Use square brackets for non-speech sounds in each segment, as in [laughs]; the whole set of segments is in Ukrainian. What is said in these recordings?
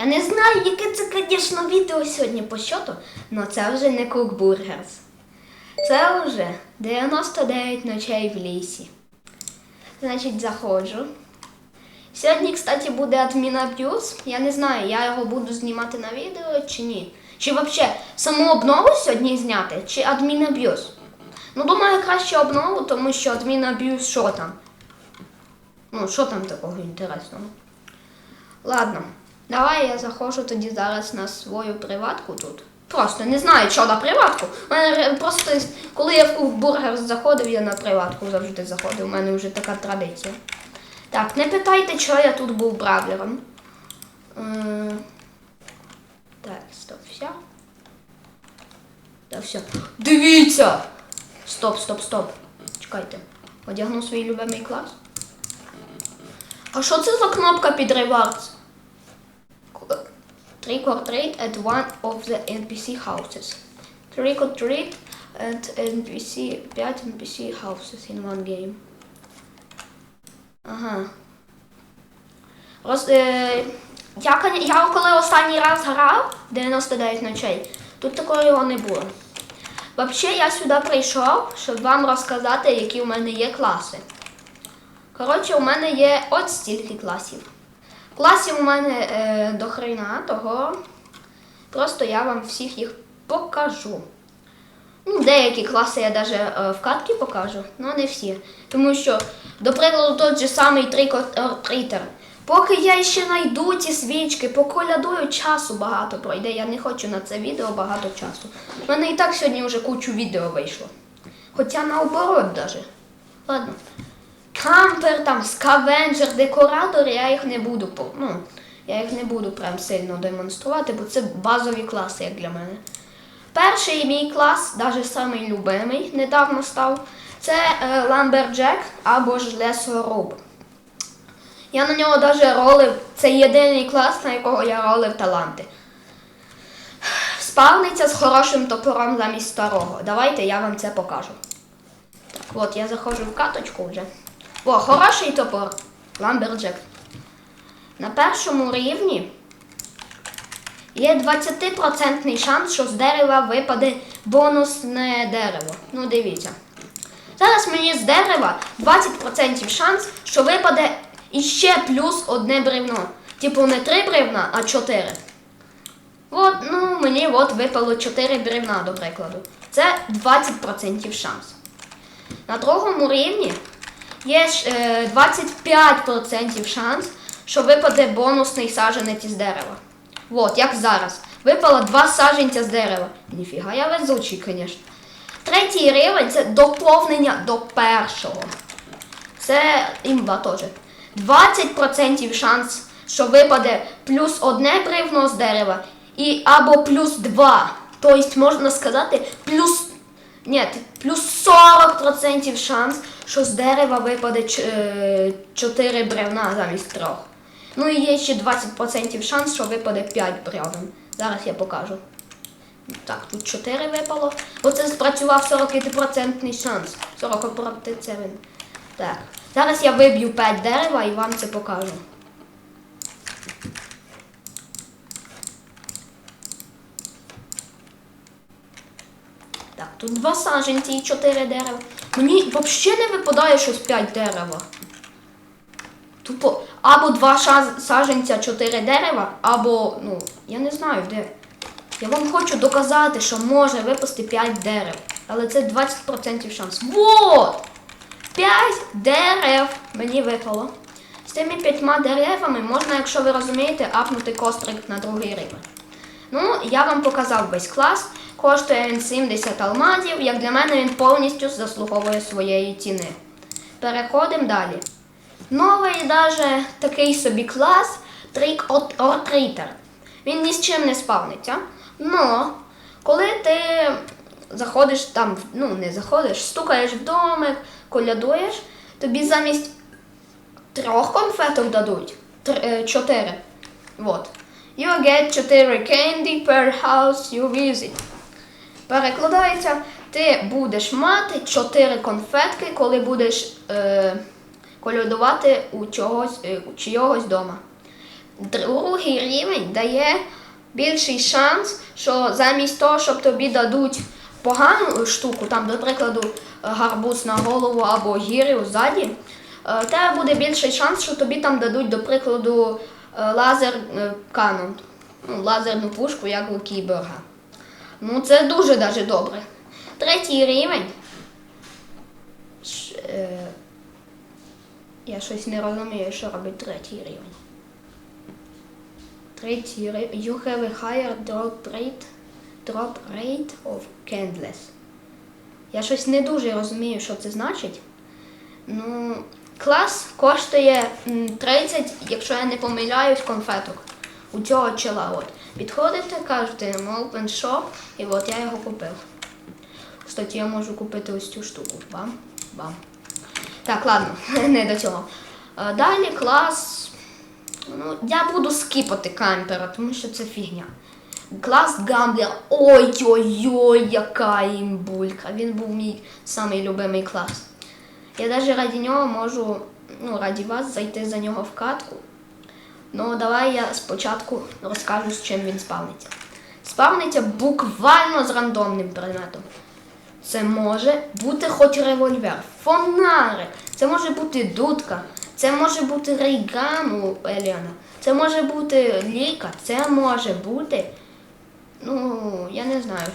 Я не знаю, яке це, звісно, відео сьогодні по щоту, але це вже не Кукбургерс. Це вже 99 ночей в лісі. Значить, заходжу. Сьогодні, кстати, буде адмінаб'юз. Я не знаю, я його буду знімати на відео чи ні. Чи взагалі саму обнову сьогодні зняти, чи адмінаб'юз. Ну, думаю, краще обнову, тому що адмінаб'юз що там? Ну, що там такого інтересного? Ладно, давай я заходжу тоді зараз на свою приватку тут. Просто не знаю, що на приватку. У мене просто, коли я в бургер заходив, я на приватку завжди заходив. У мене вже така традиція. Так, не питайте, чого я тут був бравлером. Е, Так, стоп, все. Так, все. Дивіться! Стоп, стоп, стоп. Чекайте. Одягну свій любимий клас. А що це за кнопка під rewards? Trick or treat at one of the NPC houses. Trick or treat at NPC 5 NPC houses in one game. Ага. Роз, е, я, я коли останній раз грав 99 ночей, тут такого не було. Взагалі я сюди прийшов, щоб вам розказати, які у мене є класи. Коротше, у мене є от стільки класів. Класів у мене е, до хрена, того просто я вам всіх їх покажу. Ну, деякі класи я навіть е, в катки покажу, але не всі. Тому що, до прикладу, той же самий трикотрітер. Поки я ще знайду ці свічки, поколядую, часу багато пройде. Я не хочу на це відео багато часу. У мене і так сьогодні вже кучу відео вийшло. Хоча наоборот даже. Ладно. Кампер, там, скавенджер, декоратор, я їх не буду ну, я їх не буду прям сильно демонструвати, бо це базові класи, як для мене. Перший мій клас, навіть самий любимий, недавно став, це Ламберджек або ж лесоруб. Я на нього навіть ролив, це єдиний клас, на якого я ролив таланти. Спавниця з хорошим топором замість старого. Давайте я вам це покажу. От я заходжу в каточку вже. О, хороший топор. Ламберджек. На першому рівні є 20% шанс, що з дерева випаде бонусне дерево. Ну, дивіться. Зараз мені з дерева 20% шанс, що випаде іще плюс одне бревно. Типу не 3 бревна, а 4. От, ну, мені от випало 4 бревна, до прикладу. Це 20% шанс. На другому рівні є ж, е, 25% шанс, що випаде бонусний саджанець із дерева. От, як зараз. Випало два саджанця з дерева. Ніфіга, я везучий, звісно. Третій рівень це доповнення до першого. Це імба теж. 20% шанс, що випаде плюс одне бревно з дерева, і або плюс два. Тобто, можна сказати, плюс. Ні, плюс 40% шанс, що з дерева випаде 4 бревна замість трьох. Ну і є ще 20% шанс, що випаде 5 бревен. Зараз я покажу. Так, тут 4 випало. Оце спрацював 40% шанс. 40%. Так. Зараз я виб'ю 5 дерева і вам це покажу. Так, тут два саженці і 4 дерева. Мені взагалі не випадає щось 5 дерева. Тупо або два саженця, 4 дерева, або, ну, я не знаю де. Я вам хочу доказати, що може випасти 5 дерев. Але це 20% шанс. Вот! 5 дерев мені випало. З тими п'ятьма деревами можна, якщо ви розумієте, апнути кострик на другий рівень. Ну, я вам показав весь клас. Коштує він 70 алмазів. Як для мене він повністю заслуговує своєї ціни. Переходимо далі. Новий даже такий собі клас Trick or Treater. Він ні з чим не спавниться. Но коли ти заходиш там, ну не заходиш, стукаєш в домик, колядуєш, тобі замість трьох конфеток дадуть тр- е, чотири. Вот. You get 4 candy per house you visit. Перекладається, ти будеш мати 4 конфетки, коли будеш е, колядувати у чогось, е, у чийогось дома. Другий рівень дає більший шанс, що замість того, щоб тобі дадуть погану штуку, там, до прикладу, гарбуз на голову або гірю ззаді, е, тебе буде більший шанс, що тобі там дадуть, до прикладу, е, лазер е, канон, ну, лазерну пушку, як у кіберга. Ну, це дуже даже добре. Третій рівень. Ш- е, Я щось не розумію, що робить третій рівень. Третій рівень. You have a higher drop rate, drop rate of candles. Я щось не дуже розумію, що це значить. Ну, клас коштує 30, якщо я не помиляюсь, конфеток. У цього чола. От. Підходите, кажете open shop, і от я його купив. Кстати, я можу купити ось цю штуку. Бам, бам. Так, ладно, [laughs] не до цього. Далі клас. Ну, я буду скіпати кампера, тому що це фігня. Клас Гамблер. Ой-ой-ой, яка імбулька. Він був мій самий любимий клас. Я навіть раді нього можу, ну, раді вас, зайти за нього в катку. Ну, давай я спочатку розкажу, з чим він спавниться. Спавниться буквально з рандомним предметом. Це може бути хоч револьвер, фонарик, це може бути дудка, це може бути рейган у Еліана, це може бути ліка, це може бути. Ну, я не знаю.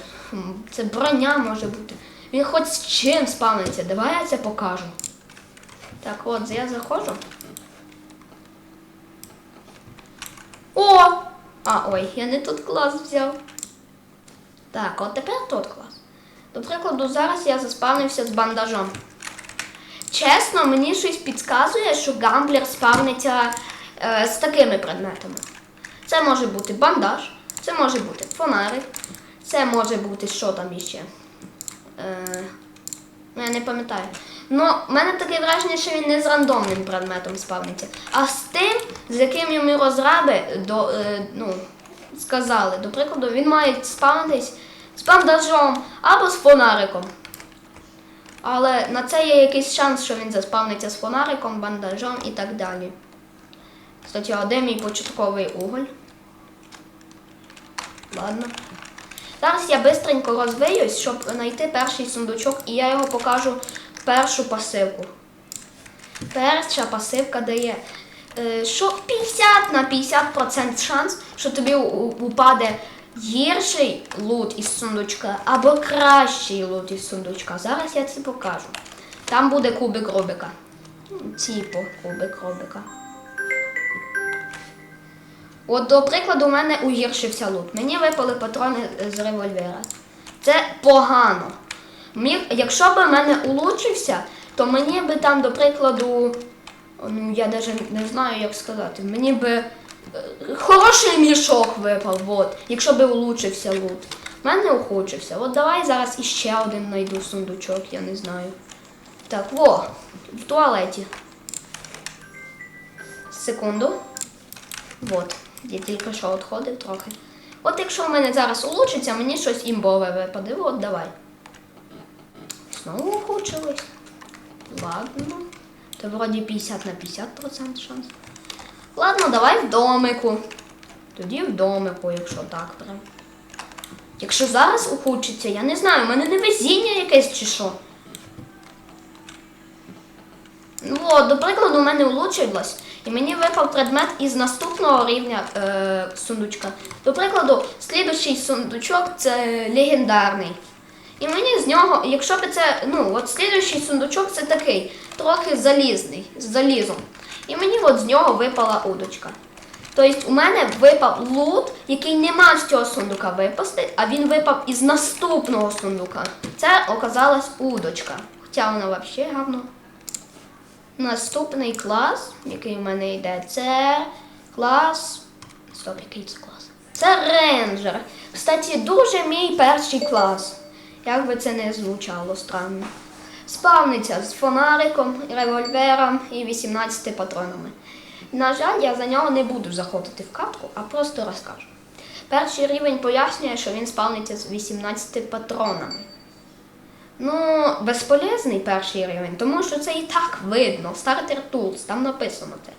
Це броня може бути. Він хоч з чим спавниться. Давай я це покажу. Так, от я заходжу. О! А, ой, я не тут клас взяв. Так, от тепер тут клас. До прикладу, зараз я заспавнився з бандажом. Чесно, мені щось підказує, що гамблер спавниться е, з такими предметами. Це може бути бандаж, це може бути фонарик, це може бути що там іще. Е, ну, я не пам'ятаю. Ну, в мене таке враження, що він не з рандомним предметом спавниться, а з тим, з яким йому розраби до, е, ну, сказали. До прикладу, він має спавнитись з бандажом або з фонариком. Але на це є якийсь шанс, що він заспавниться з фонариком, бандажом і так далі. Кстати, а мій початковий уголь? Ладно. Зараз я бистренько розвиюсь, щоб знайти перший сундучок, і я його покажу першу пасивку. Перша пасивка дає е, що 50 на 50% шанс, що тобі упаде гірший лут із сундучка або кращий лут із сундучка. Зараз я це покажу. Там буде кубик Рубика. Типу кубик Рубика. От, до прикладу, у мене угіршився лут. Мені випали патрони з револьвера. Це погано. Міг, якщо б мене улучшився, то мені би там, до прикладу, ну я навіть не знаю, як сказати, мені би е, хороший мішок випав, от, якщо би улучшився лут. В мене ухудшився. От давай зараз іще один знайду сундучок, я не знаю. Так, во, в туалеті. Секунду. Вот, я тільки що відходив трохи. От якщо в мене зараз улучшиться, мені щось імбове випаде. От давай. Знову ухудшилось. Ладно. То вроді 50 на 50% шанс. Ладно, давай в домику. Тоді в домику, якщо так прям. Якщо зараз ухудшиться, я не знаю, у мене не везіння якесь чи що. Ну, от, до прикладу, у мене улучшилось, і мені випав предмет із наступного рівня е, сундучка. До прикладу, слідущий сундучок це легендарний. І мені з нього, якщо б це, ну, от слідущий сундучок це такий, трохи залізний, з залізом. І мені от з нього випала удочка. Тобто у мене випав лут, який не мав з цього сундука випасти, а він випав із наступного сундука. Це оказалась удочка. Хоча вона взагалі говно. Наступний клас, який в мене йде, це клас. Стоп, який це клас? Це рейнджер. Кстати, дуже мій перший клас. Як би це не звучало странно. Спавниться з фонариком, револьвером і 18 патронами. На жаль, я за нього не буду заходити в катку, а просто розкажу. Перший рівень пояснює, що він спавниться з 18 патронами. Ну, безполезний перший рівень, тому що це і так видно. Starter Tools, там написано це.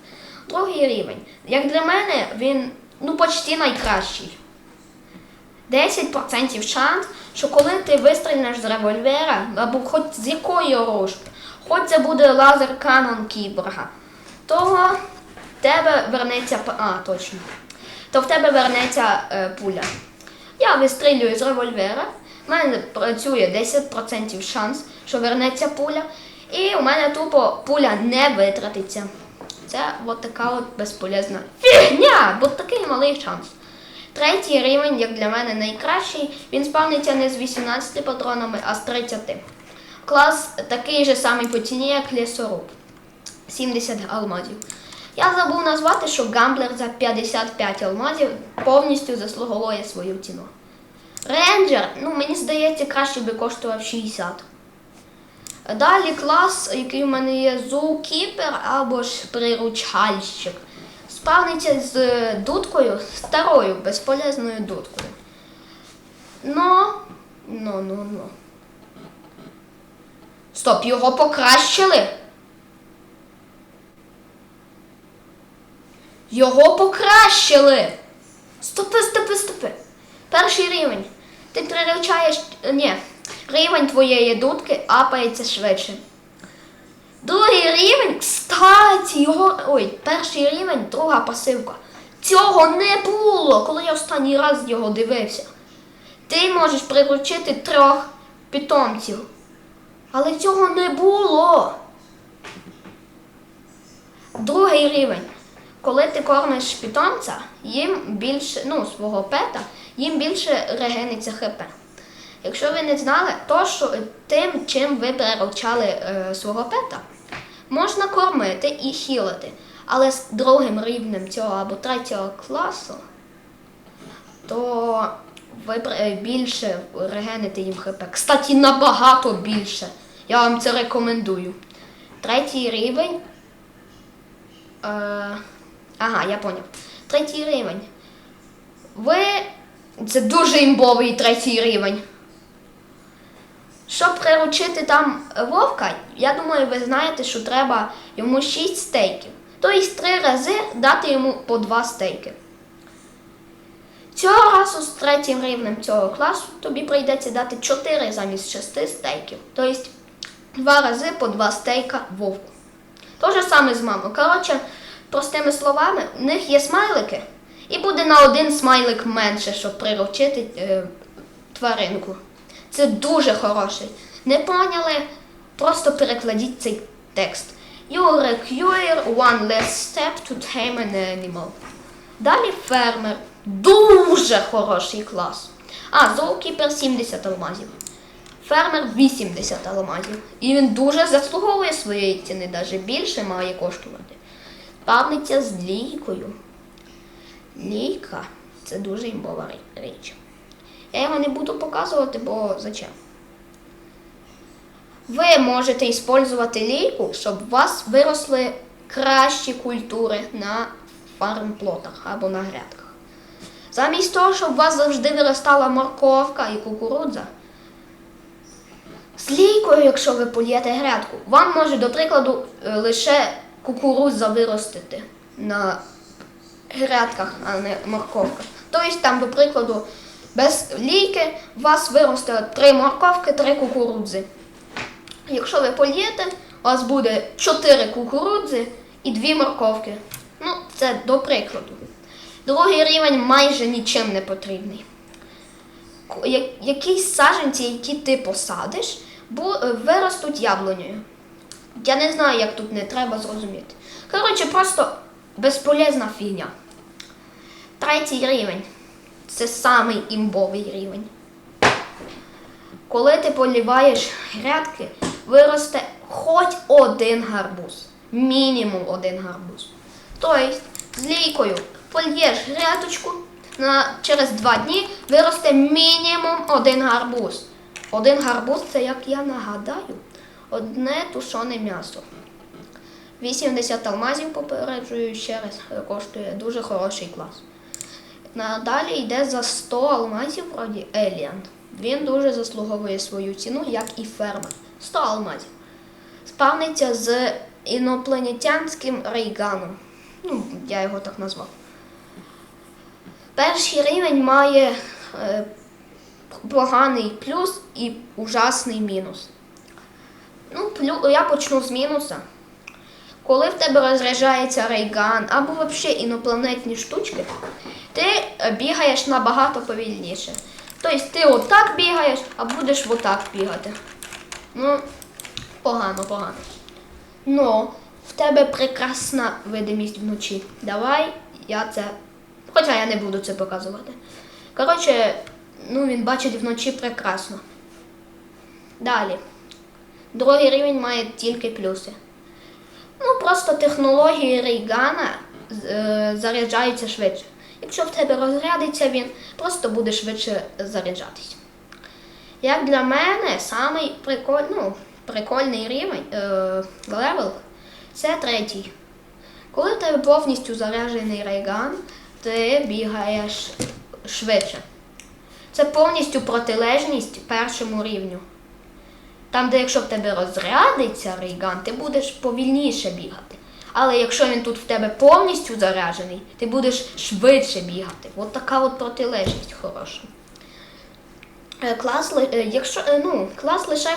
Другий рівень. Як для мене, він ну почти найкращий. 10% шанс, що коли ти вистрільнеш з револьвера, або хоч з якої оружки, хоч це буде лазер канон кіборга, то в тебе вернеться а, точно. То в тебе вернеться е, пуля. Я вистрілюю з револьвера, в мене працює 10% шанс, що вернеться пуля, і у мене тупо пуля не витратиться. Це от така от безполезна фігня, бо такий малий шанс. Третій рівень, як для мене найкращий, він спавниться не з 18 патронами, а з 30. Клас такий же самий по ціні, як лісоруб. 70 алмазів. Я забув назвати, що гамблер за 55 алмазів повністю заслуговує свою ціну. Рейнджер, ну мені здається, краще би коштував 60. Далі клас, який в мене є зоокіпер або ж приручальщик. Спавниться з е, дудкою, старою, безполезною дудкою. Но, ну, ну, ну. Стоп, його покращили. Його покращили. Стопи, стопи, стопи. Перший рівень. Ти приручаєш. Ні, рівень твоєї дудки апається швидше. Другий рівень, кстати, його. Ой, перший рівень, друга пасивка. Цього не було, коли я останній раз його дивився. Ти можеш приручити трьох питомців. Але цього не було. Другий рівень. Коли ти кормиш питомця, їм більше, ну, свого пета, їм більше регениться ХП. Якщо ви не знали, то що тим, чим ви приручали е, свого пета, можна кормити і хілити. Але з другим рівнем цього або третього класу, то ви е, більше регените їм ХП. Кстати, набагато більше. Я вам це рекомендую. Третій рівень. Е, ага, я поняв. Третій рівень. Ви. Це дуже імбовий третій рівень. Щоб приручити там вовка, я думаю, ви знаєте, що треба йому 6 стейків. Тобто три рази дати йому по 2 стейки. Цього разу з третім рівнем цього класу тобі прийдеться дати 4 замість 6 стейків. Тобто два рази по 2 стейка вовку. То же саме з мамою. Коротше, простими словами, у них є смайлики, і буде на один смайлик менше, щоб приручити е, тваринку. Це дуже хороший. Не поняли? Просто перекладіть цей текст. You require one less step to tame an animal. Далі фермер. Дуже хороший клас. А, зоокіпер 70 алмазів. Фермер 80 алмазів. І він дуже заслуговує своєї ціни, навіть більше має коштувати. Павниця з лійкою. Лійка це дуже імбова річ. Я його не буду показувати, бо зачем? Ви можете використовувати лійку, щоб у вас виросли кращі культури на фармплотах або на грядках. Замість того, щоб у вас завжди виростала морковка і кукурудза. З лійкою, якщо ви полієте грядку, вам може, до прикладу, е, лише кукурудза виростити на грядках, а не морковка. Тобто там, до прикладу, без лійки у вас виросте три морковки, три кукурудзи. Якщо ви полієте, у вас буде 4 кукурудзи і 2 морковки. Ну, це до прикладу. Другий рівень майже нічим не потрібний. Якісь саджанці, які ти посадиш, е, виростуть яблунею. Я не знаю, як тут не треба зрозуміти. Коротше, просто безполезна фігня. Третій рівень. Це самий імбовий рівень. Коли ти поліваєш грядки, виросте хоч один гарбуз. Мінімум один гарбуз. Тобто, з лійкою польєш грядочку, на, через два дні виросте мінімум один гарбуз. Один гарбуз це, як я нагадаю, одне тушоне м'ясо. 80 алмазів попереджую ще раз, коштує дуже хороший клас. Надалі йде за 100 алмазів вроді Еліан. Він дуже заслуговує свою ціну, як і фермер. 100 алмазів. Спавниться з інопланетянським рейганом. Ну, я його так назвав. Перший рівень має е, поганий плюс і ужасний мінус. Ну, плю, я почну з мінуса. Коли в тебе розряджається рейган або взагалі інопланетні штучки, ти е, бігаєш набагато повільніше. Тобто ти отак бігаєш, а будеш отак бігати. Ну, погано, погано. Но в тебе прекрасна видимість вночі. Давай я це. Хоча я не буду це показувати. Коротше, ну він бачить вночі прекрасно. Далі. Другий рівень має тільки плюси. Ну, просто технології Рейгана е, заряджаються швидше. Якщо в тебе розрядиться він, просто буде швидше заряджатись. Як для мене, самий приколь, ну, прикольний рівень е, левел це третій. Коли в тебе повністю заряджений рейган, ти бігаєш швидше. Це повністю протилежність першому рівню. Там, де якщо в тебе розрядиться рейган, ти будеш повільніше бігати. Але якщо він тут в тебе повністю заряджений, ти будеш швидше бігати. От така от протилежність хороша. Е, Клас, е, якщо, е, ну, клас лише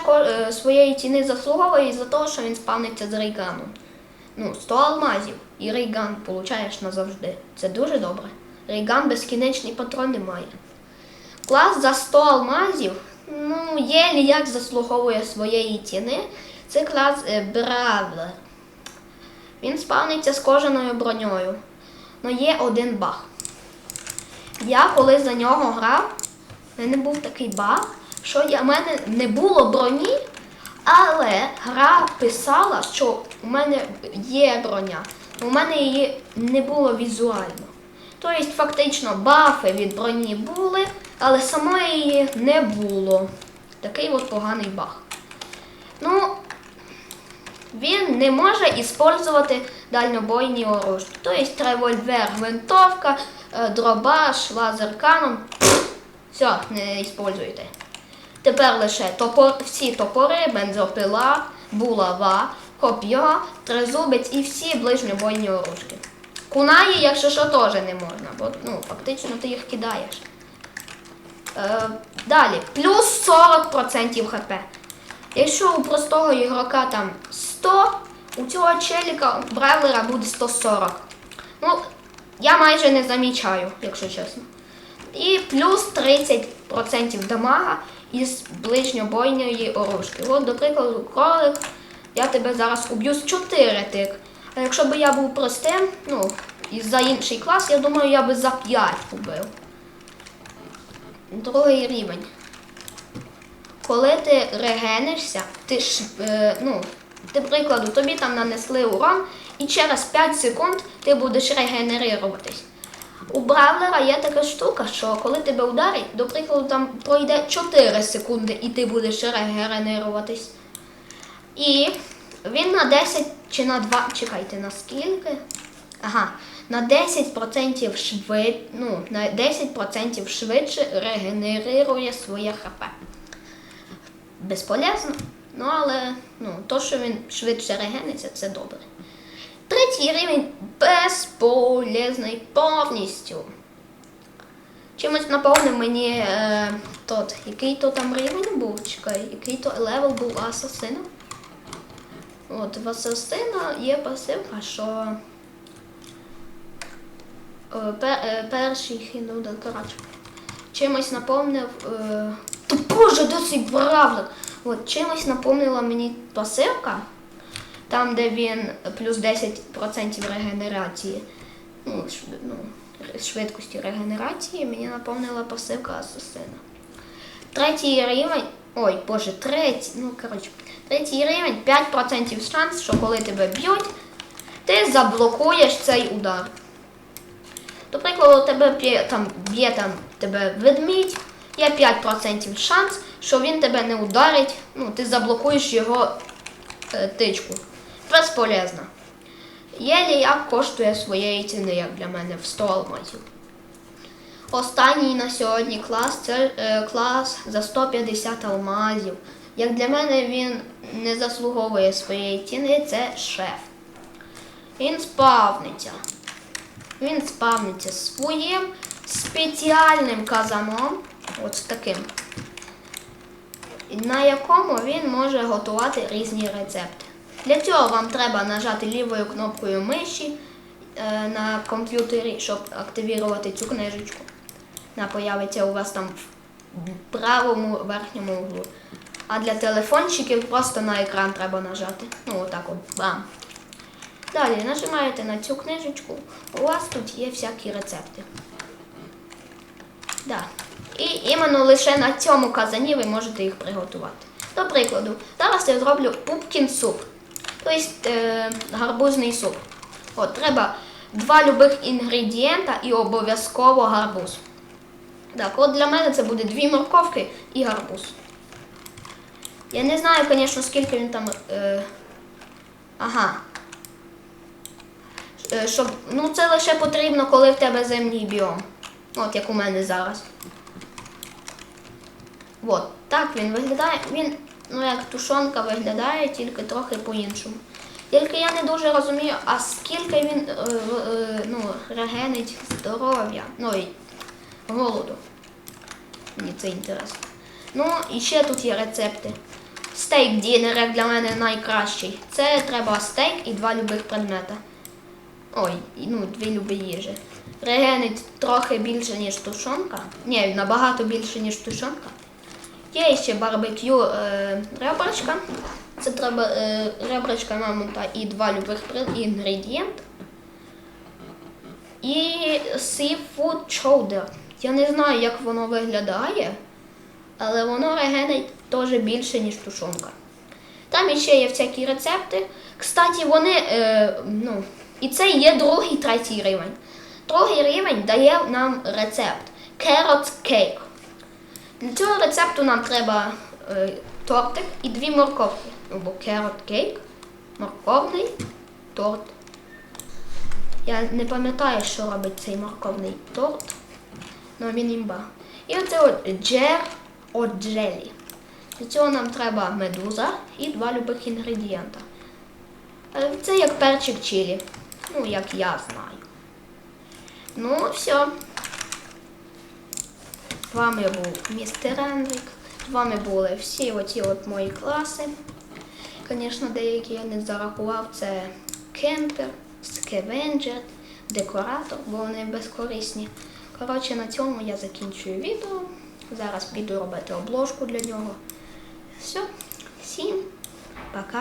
своєї ціни заслуговує за того, що він спавниться з рейганом. Ну, 100 алмазів і рейган получаєш назавжди. Це дуже добре. Рейган безкінечний патрон не має. Клас за 100 алмазів, ну, єлі як заслуговує своєї ціни. Це клас Бравлер. Він спавниться з кожаною броньою. Но є один баг. Я коли за нього грав, в мене був такий баг, що я, в мене не було броні, але гра писала, що у мене є броня. У мене її не було візуально. Тобто, фактично, бафи від броні були, але самої її не було. Такий от поганий баг. Ну, він не може іспользувати дальнобойні оружки. Тобто револьвер, гвинтовка, е, дробаш, лазер-канон. Все, не іспользуйте. Тепер лише топор, всі топори, бензопила, булава, коп'я, тризубець і всі ближньобойні оружки. Кунаї, якщо що, теж не можна, бо ну, фактично ти їх кидаєш. Е, далі, плюс 40% хп. Якщо у простого ігрока там 100, у цього челіка Бревлера буде 140. Ну, я майже не замічаю, якщо чесно. І плюс 30% дамага із ближньобойної оружки. От, до прикладу, кролик, я тебе зараз уб'ю з 4 тик. А якщо б я був простим, ну, і за інший клас, я думаю, я би за 5 убив. Другий рівень. Коли ти регенишся, ти ж, е, ну, ти прикладу, тобі там нанесли урон, і через 5 секунд ти будеш регенеруватись. У Бравлера є така штука, що коли тебе ударить, до прикладу, там пройде 4 секунди і ти будеш регенеруватись. І він на 10 чи на 2, чекайте, на скільки? Ага, на 10% швид, ну, на 10% швидше регенерує своє ХП. Безполезно, ну але ну, то, що він швидше регениться, це добре. Третій рівень безполезний повністю. Чимось наповнив мені е, тот, який то там рівень був, чекай, який то левел був асасина. От в асасина є пасивка, що е, пер, е, перший хінудел, коротше. Чимось наповнив. Е, та боже, цей бравлик? От чимось напомнила мені пасивка, там, де він плюс 10% регенерації, ну, ну, швидкості регенерації, мені наповнила пасивка асасина. Третій рівень. Ой, боже, третій, ну коротше, третій рівень 5% шанс, що коли тебе б'ють, ти заблокуєш цей удар. До прикладу, тебе б'є там, б'є там тебе ведмідь, є 5% шанс, що він тебе не ударить, ну, ти заблокуєш його е, тичку. Безполезно. Єлі як коштує своєї ціни, як для мене, в 100 алмазів. Останній на сьогодні клас це е, клас за 150 алмазів. Як для мене він не заслуговує своєї ціни, це шеф. Він спавниться Він спавниться своїм спеціальним казаном, з таким, на якому він може готувати різні рецепти. Для цього вам треба нажати лівою кнопкою миші е, на комп'ютері, щоб активувати цю книжечку. Вона появиться у вас там в правому верхньому углу. А для телефончиків просто на екран треба нажати. Ну, отак от. Бам. Далі нажимаєте на цю книжечку. У вас тут є всякі рецепти. Да. І іменно лише на цьому казані ви можете їх приготувати. До прикладу, зараз я зроблю пупкін суп. Тобто е, гарбузний суп. От, треба два любих інгредієнта і обов'язково гарбуз. Так, от для мене це буде дві морковки і гарбуз. Я не знаю, звісно, скільки він там. Е, ага. Е, Щоб, ну це лише потрібно, коли в тебе зимній біом. От як у мене зараз. От, так він виглядає. Він, ну як тушонка виглядає, тільки трохи по-іншому. Тільки я не дуже розумію, а скільки він е, е, ну, регенить здоров'я, ну і голоду. Мені це інтересно. Ну, і ще тут є рецепти. Стейк дінер, як для мене найкращий. Це треба стейк і два любих предмета. Ой, ну, дві любі їжі. Регенить трохи більше, ніж тушонка. Ні, набагато більше, ніж тушонка. Є ще барбекю е, ребрачка. Це треба е, ребрачка мамонта і два любих інгредієнти. І seafood chowder. Я не знаю, як воно виглядає, але воно регенить теж більше, ніж тушонка. Там іще є всякі рецепти. Кстати, вони, е, ну, і це є другий, третій рівень. Другий рівень дає нам рецепт carrot cake. Для цього рецепту нам треба е, тортик і дві морковки. Або carrot cake, морковний торт. Я не пам'ятаю, що робить цей морковний торт. Ну він імба. І оце от джер от джелі. Для цього нам треба медуза і два любих інгредієнта. Е, Це як перчик чилі. Ну, як я знаю. Ну, все. Вами був містер Енрік. З вами були всі оці от мої класи. Звісно, деякі я не зарахував. Це кемпер, скевенджер, декоратор, бо вони безкорисні. Коротше, на цьому я закінчую відео. Зараз піду робити обложку для нього. Все, всім пока.